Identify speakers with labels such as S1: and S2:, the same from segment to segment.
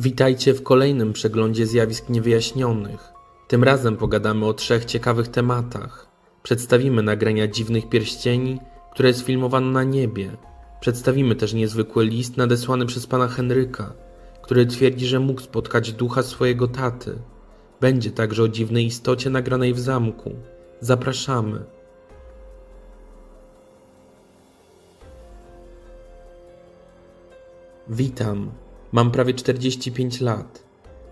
S1: Witajcie w kolejnym przeglądzie zjawisk niewyjaśnionych. Tym razem pogadamy o trzech ciekawych tematach. Przedstawimy nagrania dziwnych pierścieni, które sfilmowano na niebie. Przedstawimy też niezwykły list nadesłany przez pana Henryka, który twierdzi, że mógł spotkać ducha swojego taty. Będzie także o dziwnej istocie nagranej w zamku. Zapraszamy. Witam. Mam prawie 45 lat.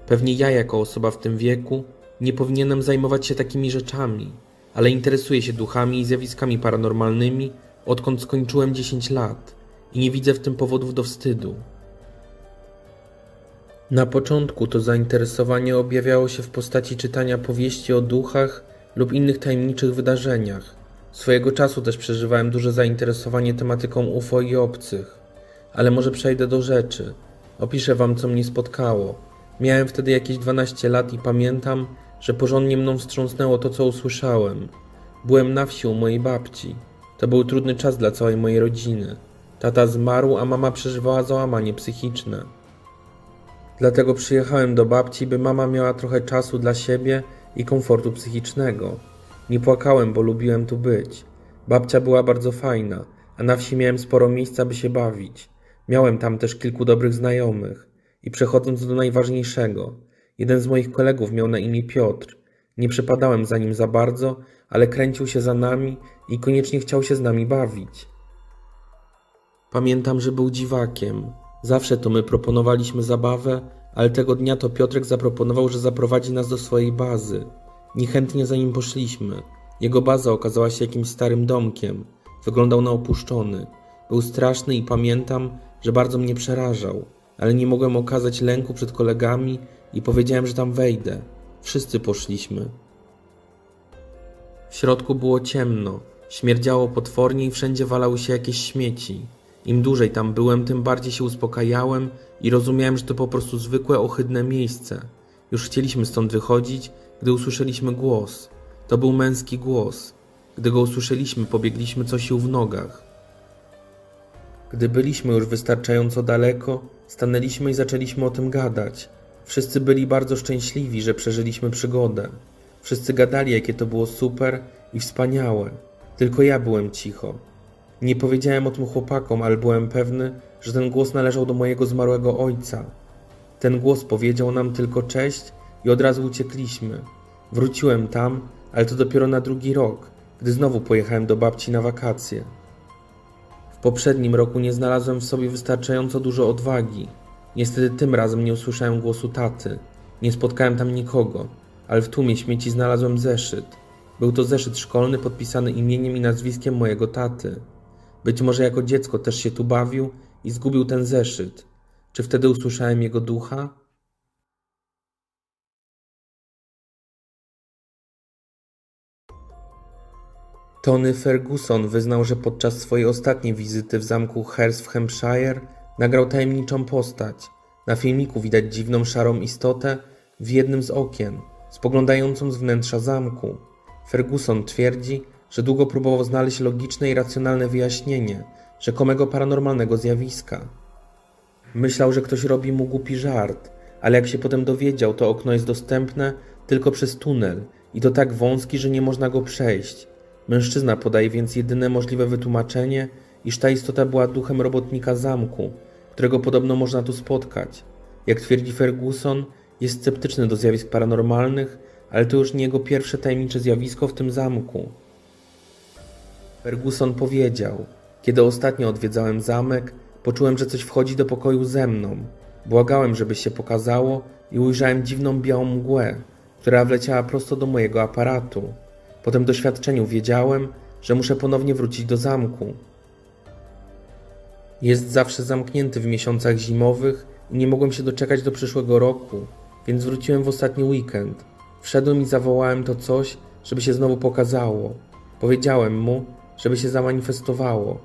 S1: Pewnie ja, jako osoba w tym wieku, nie powinienem zajmować się takimi rzeczami, ale interesuję się duchami i zjawiskami paranormalnymi, odkąd skończyłem 10 lat i nie widzę w tym powodów do wstydu. Na początku to zainteresowanie objawiało się w postaci czytania powieści o duchach lub innych tajemniczych wydarzeniach. Swojego czasu też przeżywałem duże zainteresowanie tematyką UFO i obcych. Ale może przejdę do rzeczy. Opiszę wam, co mnie spotkało. Miałem wtedy jakieś 12 lat i pamiętam, że porządnie mną wstrząsnęło to, co usłyszałem. Byłem na wsi u mojej babci. To był trudny czas dla całej mojej rodziny. Tata zmarł, a mama przeżywała załamanie psychiczne. Dlatego przyjechałem do babci, by mama miała trochę czasu dla siebie i komfortu psychicznego. Nie płakałem, bo lubiłem tu być. Babcia była bardzo fajna, a na wsi miałem sporo miejsca, by się bawić. Miałem tam też kilku dobrych znajomych. I przechodząc do najważniejszego, jeden z moich kolegów miał na imię Piotr. Nie przepadałem za nim za bardzo, ale kręcił się za nami i koniecznie chciał się z nami bawić. Pamiętam, że był dziwakiem. Zawsze to my proponowaliśmy zabawę, ale tego dnia to Piotrek zaproponował, że zaprowadzi nas do swojej bazy. Niechętnie za nim poszliśmy. Jego baza okazała się jakimś starym domkiem. Wyglądał na opuszczony. Był straszny i pamiętam, że bardzo mnie przerażał, ale nie mogłem okazać lęku przed kolegami i powiedziałem, że tam wejdę. Wszyscy poszliśmy. W środku było ciemno, śmierdziało potwornie i wszędzie walały się jakieś śmieci. Im dłużej tam byłem, tym bardziej się uspokajałem i rozumiałem, że to po prostu zwykłe, ohydne miejsce. Już chcieliśmy stąd wychodzić, gdy usłyszeliśmy głos. To był męski głos. Gdy go usłyszeliśmy, pobiegliśmy co sił w nogach. Gdy byliśmy już wystarczająco daleko, stanęliśmy i zaczęliśmy o tym gadać. Wszyscy byli bardzo szczęśliwi, że przeżyliśmy przygodę. Wszyscy gadali, jakie to było super i wspaniałe. Tylko ja byłem cicho. Nie powiedziałem o tym chłopakom, ale byłem pewny, że ten głos należał do mojego zmarłego ojca. Ten głos powiedział nam tylko cześć i od razu uciekliśmy. Wróciłem tam, ale to dopiero na drugi rok, gdy znowu pojechałem do babci na wakacje. W poprzednim roku nie znalazłem w sobie wystarczająco dużo odwagi. Niestety tym razem nie usłyszałem głosu taty. Nie spotkałem tam nikogo, ale w tłumie śmieci znalazłem zeszyt. Był to zeszyt szkolny podpisany imieniem i nazwiskiem mojego taty. Być może jako dziecko też się tu bawił i zgubił ten zeszyt. Czy wtedy usłyszałem jego ducha? Tony Ferguson wyznał, że podczas swojej ostatniej wizyty w zamku Hers w Hampshire nagrał tajemniczą postać. Na filmiku widać dziwną szarą istotę w jednym z okien, spoglądającą z wnętrza zamku. Ferguson twierdzi, że długo próbował znaleźć logiczne i racjonalne wyjaśnienie rzekomego paranormalnego zjawiska. Myślał, że ktoś robi mu głupi żart, ale jak się potem dowiedział, to okno jest dostępne tylko przez tunel i to tak wąski, że nie można go przejść. Mężczyzna podaje więc jedyne możliwe wytłumaczenie, iż ta istota była duchem robotnika zamku, którego podobno można tu spotkać. Jak twierdzi Ferguson, jest sceptyczny do zjawisk paranormalnych, ale to już nie jego pierwsze tajemnicze zjawisko w tym zamku. Ferguson powiedział: Kiedy ostatnio odwiedzałem zamek, poczułem, że coś wchodzi do pokoju ze mną. Błagałem, żeby się pokazało i ujrzałem dziwną białą mgłę, która wleciała prosto do mojego aparatu. Po tym doświadczeniu wiedziałem, że muszę ponownie wrócić do zamku. Jest zawsze zamknięty w miesiącach zimowych i nie mogłem się doczekać do przyszłego roku, więc wróciłem w ostatni weekend. Wszedłem i zawołałem to coś, żeby się znowu pokazało. Powiedziałem mu, żeby się zamanifestowało.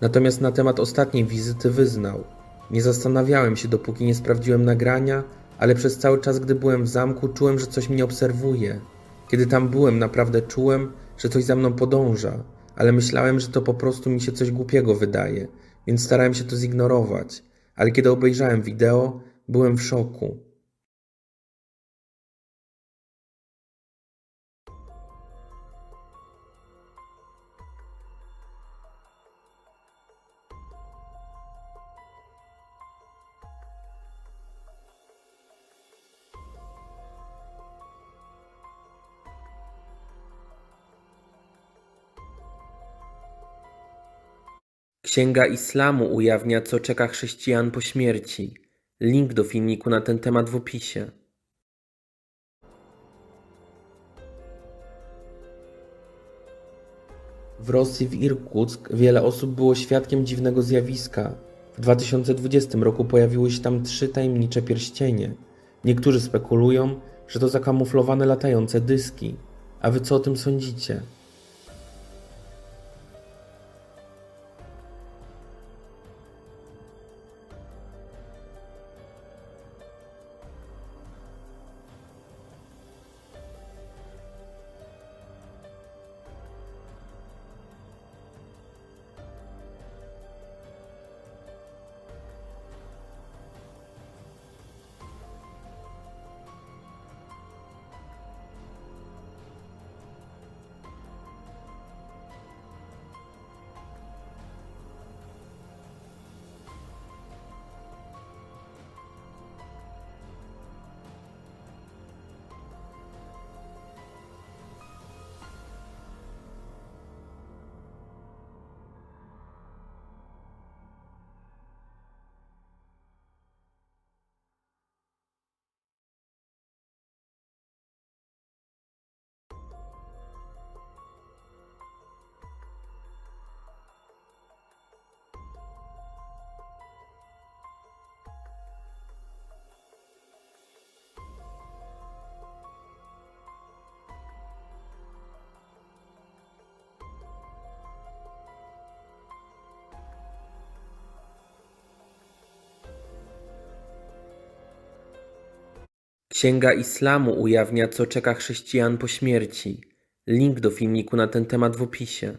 S1: Natomiast na temat ostatniej wizyty wyznał. Nie zastanawiałem się, dopóki nie sprawdziłem nagrania, ale przez cały czas, gdy byłem w zamku, czułem, że coś mnie obserwuje. Kiedy tam byłem, naprawdę czułem, że coś za mną podąża, ale myślałem, że to po prostu mi się coś głupiego wydaje, więc starałem się to zignorować. ale kiedy obejrzałem wideo, byłem w szoku. Księga Islamu ujawnia, co czeka chrześcijan po śmierci. Link do filmiku na ten temat w opisie. W Rosji, w Irkuck, wiele osób było świadkiem dziwnego zjawiska. W 2020 roku pojawiły się tam trzy tajemnicze pierścienie. Niektórzy spekulują, że to zakamuflowane latające dyski. A wy co o tym sądzicie? Księga Islamu ujawnia, co czeka chrześcijan po śmierci. Link do filmiku na ten temat w opisie.